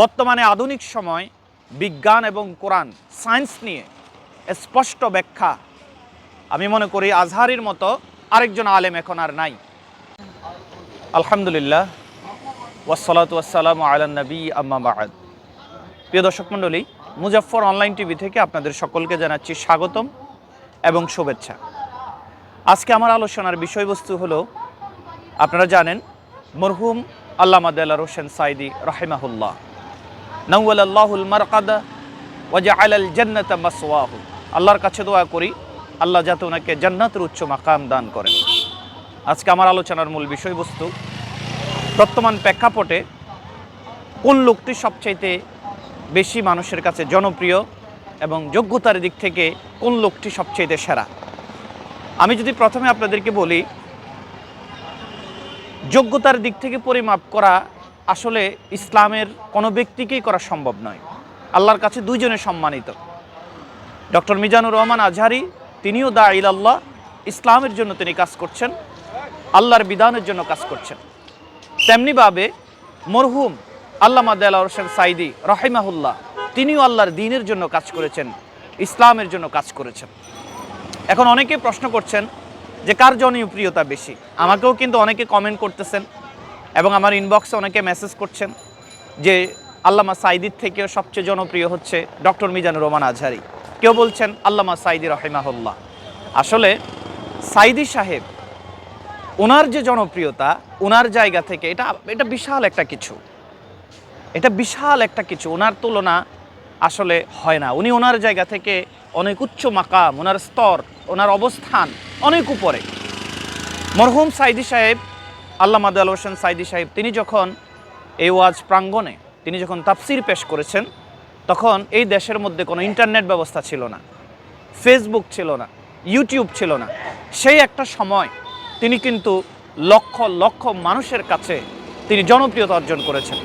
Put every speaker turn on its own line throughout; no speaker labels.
বর্তমানে আধুনিক সময় বিজ্ঞান এবং কোরআন, সায়েন্স নিয়ে স্পষ্ট ব্যাখ্যা আমি মনে করি আজহারির মতো আরেকজন আলেম এখন আর নাই। আলহামদুলিল্লাহ। ওয়াসালাত ওয়াসালাম আম্মা বাদ। প্রিয় দর্শক মণ্ডলী, মুজাফফর অনলাইন টিভি থেকে আপনাদের সকলকে জানাচ্ছি স্বাগতম এবং শুভেচ্ছা। আজকে আমার আলোচনার বিষয়বস্তু হলো, আপনারা জানেন, মরহুম আল্লামা দেলার হোসেন সাইদি রাহিমাহুল্লাহ। আল্লাহর কাছে দোয়া করি, আল্লাহ যাতে ওনাকে জান্নাতের উচ্চ মাকাম দান করেন। আজকে আমার আলোচনার মূল বিষয়বস্তু, বর্তমান প্রেক্ষাপটে কোন লোকটি সবচাইতে বেশি মানুষের কাছে জনপ্রিয় এবং যোগ্যতার দিক থেকে কোন লোকটি সবচাইতে সেরা? আমি যদি প্রথমে আপনাদেরকে বলি, যোগ্যতার দিক থেকে পরিমাপ করা আসলে ইসলামের কোনো ব্যক্তিকেই করা সম্ভব নয়। আল্লাহর কাছে দুইজনে সম্মানিত। ডক্টর মিজানুর রহমান আজহারি, তিনিও দা আল্লাহ ইসলামের জন্য তিনি কাজ করছেন, আল্লাহর বিধানের জন্য কাজ করছেন। তেমনিভাবে মরহুম আল্লামা দেলা হোসেন সাইদি রহিমাহুল্লাহ, তিনিও আল্লাহর দিনের জন্য কাজ করেছেন, ইসলামের জন্য কাজ করেছেন। এখন অনেকে প্রশ্ন করছেন যে কার জনপ্রিয়তা বেশি? আমাকেও কিন্তু অনেকে কমেন্ট করতেছেন। এবং আমার ইনবক্সে অনেকে মেসেজ করছেন যে আল্লামা সাইদির থেকেও সবচেয়ে জনপ্রিয় হচ্ছে ডক্টর মিজানুর রহমান আজহারি। কেউ বলছেন আল্লামা সাইদি রহিমাহুল্লাহ। আসলে সাইদি সাহেব ওনার যে জনপ্রিয়তা ওনার জায়গা থেকে এটা এটা বিশাল একটা কিছু। এটা বিশাল একটা কিছু। ওনার তুলনা আসলে হয় না। উনি ওনার জায়গা থেকে অনেক উচ্চ মাকাম ওনার স্তর ওনার অবস্থান অনেক উপরে। মরহুম সাইদি সাহেব আল্লাহ আল হোসেন সাইদি সাহেব, তিনি যখন এই ওয়াজ প্রাঙ্গণে, তিনি যখন তাফসির পেশ করেছেন, তখন এই দেশের মধ্যে কোনো ইন্টারনেট ব্যবস্থা ছিল না, ফেসবুক ছিল না, ইউটিউব ছিল না। সেই একটা সময় তিনি কিন্তু লক্ষ লক্ষ মানুষের কাছে তিনি জনপ্রিয়তা অর্জন করেছেন।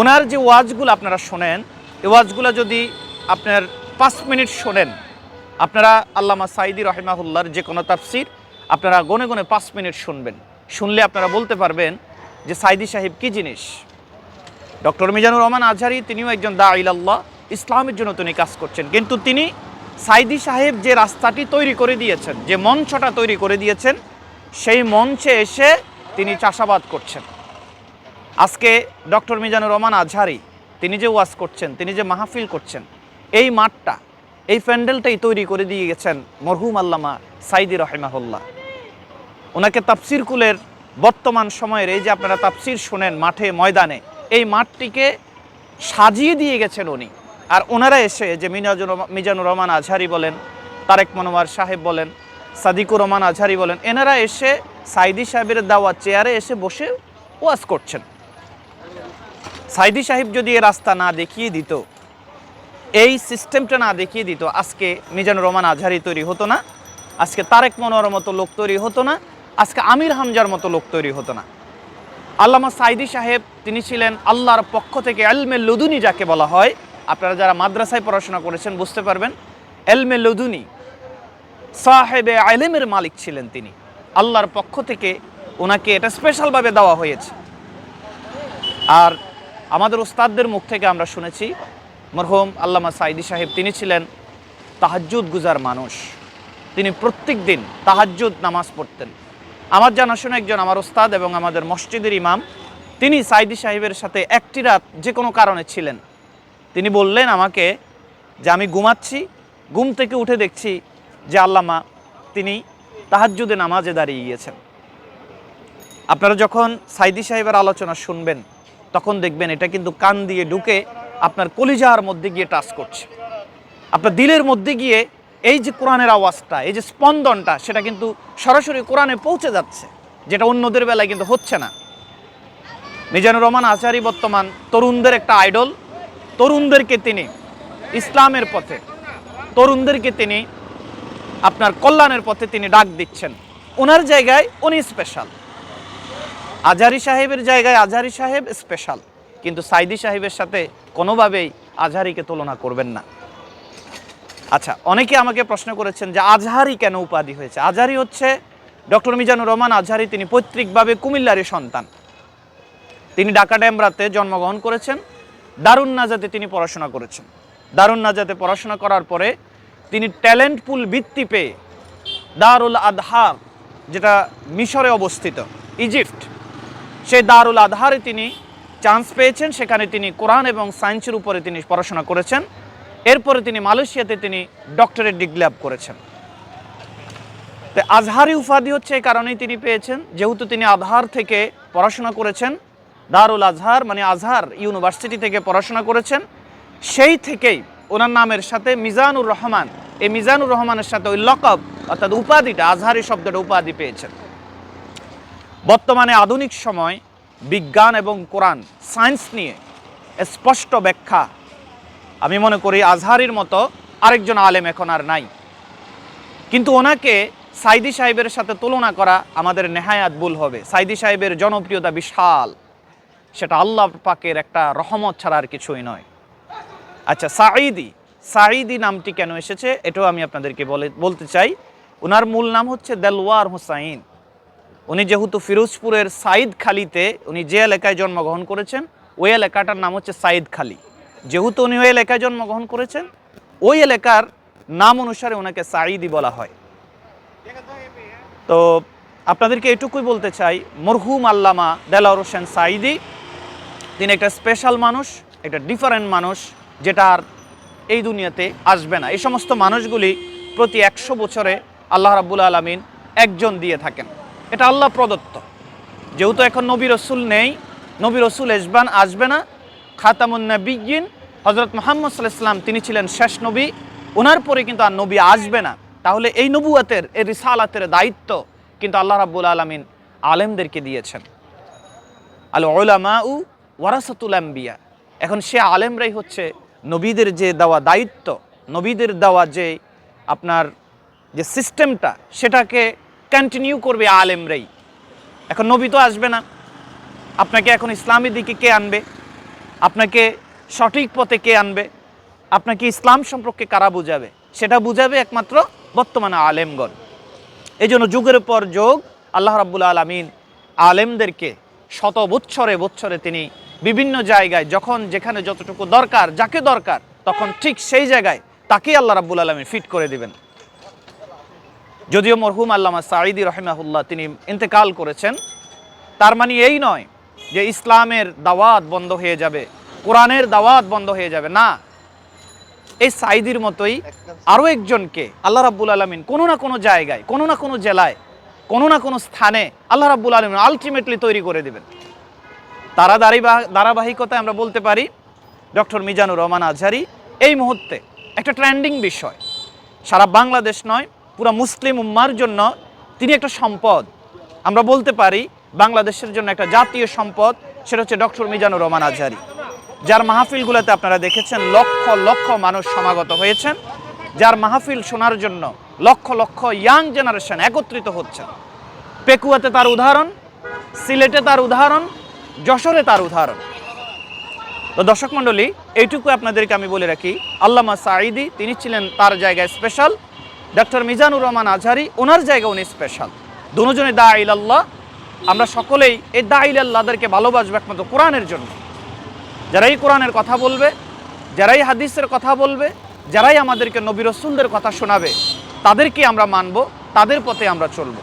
ওনার যে ওয়াজগুলো আপনারা শোনেন, এই ওয়াজগুলো যদি আপনার পাঁচ মিনিট শোনেন, আপনারা আল্লামা সাইদি রহিমাহুল্লার যে কোনো তাফসির আপনারা গনে গনে পাঁচ মিনিট শুনবেন। শুনলে আপনারা বলতে পারবেন যে সাইদি সাহেব কি জিনিস? ডক্টর মিজানুর রহমান আজহারি, তিনিও একজন দা আল্লাহ ইসলামের জন্য তিনি কাজ করছেন। কিন্তু তিনি সাইদি সাহেব যে রাস্তাটি তৈরি করে দিয়েছেন, যে মঞ্চটা তৈরি করে দিয়েছেন, সেই মঞ্চে এসে তিনি চাষাবাদ করছেন। আজকে ডক্টর মিজানুর রহমান আজহারি, তিনি যে ওয়াজ করছেন, তিনি যে মাহফিল করছেন, এই মাঠটা, এই প্যান্ডেলটাই তৈরি করে দিয়ে গেছেন মরহুম আল্লামা সাইদি রহেমাহুল্লাহ। ওনাকে তাফসির কুলের বর্তমান সময়ের এই যে আপনারা তাফসির শোনেন মাঠে, ময়দানে, এই মাঠটিকে সাজিয়ে দিয়ে গেছেন উনি। আর ওনারা এসে যে মিনাজুর মিজানুর রহমান আজহারি বলেন, তারেক মনোয়ার সাহেব বলেন, সাদিকুর রহমান আজহারি বলেন, এনারা এসে সাইদি সাহেবের দেওয়া চেয়ারে এসে বসে ওয়াজ করছেন। সাইদি সাহেব যদি এ রাস্তা না দেখিয়ে দিত, এই সিস্টেমটা না দেখিয়ে দিত, আজকে মিজানুর রহমান আজহারি তৈরি হতো না, আজকে তারেক মনোয়ারের মতো লোক তৈরি হতো না আজকে আমির হামজার মতো লোক তৈরি হতো না। আল্লামা সাইদি সাহেব, তিনি ছিলেন আল্লাহর পক্ষ থেকে এলমে লুদুনি যাকে বলা হয়। আপনারা যারা মাদ্রাসায় পড়াশোনা করেছেন বুঝতে পারবেন, এলমে লুদুনি সাহেবে আলেমের মালিক ছিলেন তিনি। আল্লাহর পক্ষ থেকে ওনাকে এটা স্পেশালভাবে দেওয়া হয়েছে। আর আমাদের ওস্তাদদের মুখ থেকে আমরা শুনেছি, মরহুম আল্লামা সাইদি সাহেব তিনি ছিলেন তাহাজ্জুদ গুজার মানুষ। তিনি প্রত্যেক দিন তাহাজ্জুদ নামাজ পড়তেন। আমার জানাশোনা একজন আমার ওস্তাদ এবং আমাদের মসজিদের ইমাম। তিনি সাইদি সাহেবের সাথে একটি রাত যে কোনো কারণে ছিলেন। তিনি বললেন আমাকে যে আমি ঘুমাচ্ছি, ঘুম থেকে উঠে দেখছি যে আল্লামা তিনি তাহাজ্জুদে নামাজে দাঁড়িয়ে গিয়েছেন। আপনারা যখন সাইদি সাহেবের আলোচনা শুনবেন, তখন দেখবেন এটা কিন্তু কান দিয়ে ঢুকে আপনার কলিজার মধ্যে গিয়ে টাচ করছে। আপনার দিলের মধ্যে গিয়ে এই যে কোরআনের আওয়াজটা, এই যে স্পন্দনটা, সেটা কিন্তু সরাসরি কোরআনে পৌঁছে যাচ্ছে, যেটা অন্যদের বেলায় কিন্তু হচ্ছে না। মিজানুর রহমান আচারি বর্তমান তরুণদের একটা আইডল, তরুণদেরকে তিনি ইসলামের পথে, তরুণদেরকে তিনি আপনার কল্যাণের পথে তিনি ডাক দিচ্ছেন। ওনার জায়গায় উনি স্পেশাল আজহারি সাহেবের জায়গায় আজহারি সাহেব স্পেশাল কিন্তু সাইদি সাহেবের সাথে কোনোভাবেই আজহারিকে তুলনা করবেন না। আচ্ছা অনেকে আমাকে প্রশ্ন করেছেন যে আজহারি কেন উপাধি হয়েছে? আজহারি হচ্ছে ডক্টর মিজানুর রহমান। আজহারি তিনি পৈতৃকভাবে কুমিল্লারই সন্তান। তিনি ঢাকা ডেমরাতে জন্মগ্রহণ করেছেন। দারুণ নাজাতে তিনি পড়াশোনা করেছেন। দারুণ নাজাতে পড়াশোনা করার পরে তিনি ট্যালেন্ট পুল বৃত্তি পেয়ে দারুল আদহার, যেটা মিশরে অবস্থিত, ইজিপ্ট, সেই দারুল আদহারে তিনি চান্স পেয়েছেন। সেখানে তিনি কোরআন এবং সায়েন্সের উপরে তিনি পড়াশোনা করেছেন। এরপরে তিনি মালয়েশিয়াতে তিনি ডক্টরেট ডিগ্রি লাভ করেছেন। তো আজহারি উপাধি হচ্ছে এই কারণেই তিনি পেয়েছেন। যেহেতু তিনি আজহার থেকে পড়াশোনা করেছেন, দারুল আজহার মানে আজহার ইউনিভার্সিটি থেকে পড়াশোনা করেছেন, সেই থেকেই ওনার নামের সাথে মিজানুর রহমান, এই মিজানুর রহমানের সাথে ওই লকব অর্থাৎ উপাধিটা, আজহারি শব্দটা উপাধি পেয়েছেন। বর্তমানে আধুনিক সময় বিজ্ঞান এবং কোরআন, সায়েন্স নিয়ে স্পষ্ট ব্যাখ্যা আমি মনে করি আজহারির মতো আরেকজন আলেম এখন আর নাই। কিন্তু ওনাকে সাইদি সাহেবের সাথে তুলনা করা আমাদের নেহায়াত ভুল হবে। সাইদি সাহেবের জনপ্রিয়তা বিশাল। সেটা আল্লাহ পাকের একটা রহমত ছাড়া আর কিছুই নয়। আচ্ছা সাঈদি। সাঈদি নামটি কেন এসেছে এটাও আমি আপনাদেরকে বলে বলতে চাই। ওনার মূল নাম হচ্ছে দেলওয়ার হুসাইন। উনি যেহেতু ফিরোজপুরের সাইদ খালিতে উনি যে এলাকায় জন্মগ্রহণ করেছেন, ওই এলাকাটার নাম হচ্ছে সাইদ খালি যেহেতু উনি ওই এলাকায় জন্মগ্রহণ করেছেন, ওই এলাকার নাম অনুসারে ওনাকে সাঈদি বলা হয়। তো আপনাদেরকে এটুকুই বলতে চাই, মরহুম আল্লামা দেলাওয়ার হোসেন সাঈদি, তিনি একটা স্পেশাল মানুষ, একটা ডিফারেন্ট মানুষ, যেটা আর এই দুনিয়াতে আসবে না। এই সমস্ত মানুষগুলি প্রতি একশো বছরে আল্লাহ রাব্বুল আলমিন একজন দিয়ে থাকেন। এটা আল্লাহ প্রদত্ত। যেহেতু এখন নবী রসুল নেই, নবী রসুল এসবান আসবে না খাতামুন্নবিগিন হজরত মোহাম্মদ সাল্লাম তিনি ছিলেন শেষ নবী। ওনার পরে কিন্তু আর নবী আসবে না। তাহলে এই নবুয়াতের, এই রিসালাতের দায়িত্ব কিন্তু আল্লাহ রাব্বুল আলমিন আলেমদেরকে দিয়েছেন। আল ওলামা উ ওয়ারাসাতুল আম্বিয়া। এখন সে আলেমরাই হচ্ছে নবীদের যে দেওয়া দায়িত্ব, নবীদের দেওয়া যে আপনার যে সিস্টেমটা, সেটাকে কন্টিনিউ করবে আলেমরাই। এখন নবী তো আসবে না। আপনাকে এখন ইসলামী দিকে কে আনবে? আপনাকে সঠিক পথে কে আনবে? আপনাকে ইসলাম সম্পর্কে কারা বুঝাবে? সেটা বুঝাবে একমাত্র বর্তমানে আলেমগণ। এই জন্য যুগের পর যোগ আল্লাহ রাব্বুল আলমিন আলেমদেরকে শত বৎসরে বৎসরে তিনি বিভিন্ন জায়গায়, যখন যেখানে যতটুকু দরকার, যাকে দরকার, তখন ঠিক সেই জায়গায় তাকেই আল্লাহ রাব্বুল আলমিন ফিট করে দিবেন। যদিও মরহুম আল্লামা সাঈদি রহমাহুল্লাহ তিনি ইন্তেকাল করেছেন, তার মানে এই নয় যে ইসলামের দাওয়াত বন্ধ হয়ে যাবে। কোরআনের দাওয়াত বন্ধ হয়ে যাবে। না। এই সাইদির মতোই আরও একজনকে আল্লাহ রাব্বুল আলমিন কোনো না কোনো জায়গায় কোনো না কোনো জেলায় কোনো না কোনো স্থানে আল্লাহ রাব্বুল আলমিন আলটিমেটলি তৈরি করে দেবেন। তারা দাঁড়িবা- ধারাবাহিকতায় আমরা বলতে পারি ডক্টর মিজানুর রহমান আজহারি এই মুহূর্তে একটা ট্রেন্ডিং বিষয়। সারা বাংলাদেশ নয় পুরো মুসলিম উম্মার জন্য তিনি একটা সম্পদ। আমরা বলতে পারি বাংলাদেশের জন্য একটা জাতীয় সম্পদ সেটা হচ্ছে ডক্টর মিজানুর রহমান আজহারি। যার মাহফিলগুলোতে আপনারা দেখেছেন, লক্ষ লক্ষ মানুষ সমাগত হয়েছেন। যার মাহফিল শোনার জন্য লক্ষ লক্ষ ইয়াং জেনারেশন একত্রিত হচ্ছেন। পেকুয়াতে তার উদাহরণ, সিলেটে তার উদাহরণ, যশোরে তার উদাহরণ। তো দর্শক মণ্ডলী, এইটুকু আপনাদেরকে আমি বলে রাখি। আল্লামা সাঈদি, তিনি ছিলেন তার জায়গায় স্পেশাল ডক্টর মিজানুর রহমান আজহারি, ওনার জায়গা উনি স্পেশাল দুজনে দা আল্লাহ আমরা সকলেই এই দা ইলাল্লাহদেরকে ভালোবাসবো একমাত্র কোরআনের জন্য। যারাই কোরআনের কথা বলবে, যারাই হাদিসের কথা বলবে, যারাই আমাদেরকে নবী রসুলদের কথা শোনাবে, তাদেরকে আমরা মানব, তাদের পথে আমরা চলব।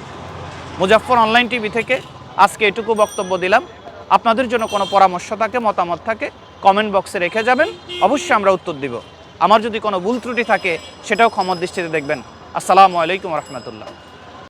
মুজাফর অনলাইন টিভি থেকে আজকে এটুকু বক্তব্য দিলাম। আপনাদের জন্য কোনো পরামর্শ থাকে, মতামত থাকে, কমেন্ট বক্সে রেখে যাবেন। অবশ্যই আমরা উত্তর দিব। আমার যদি কোনো ভুল ত্রুটি থাকে, সেটাও ক্ষমত দৃষ্টিতে দেখবেন। আসসালামু আলাইকুম রহমতুল্লাহ।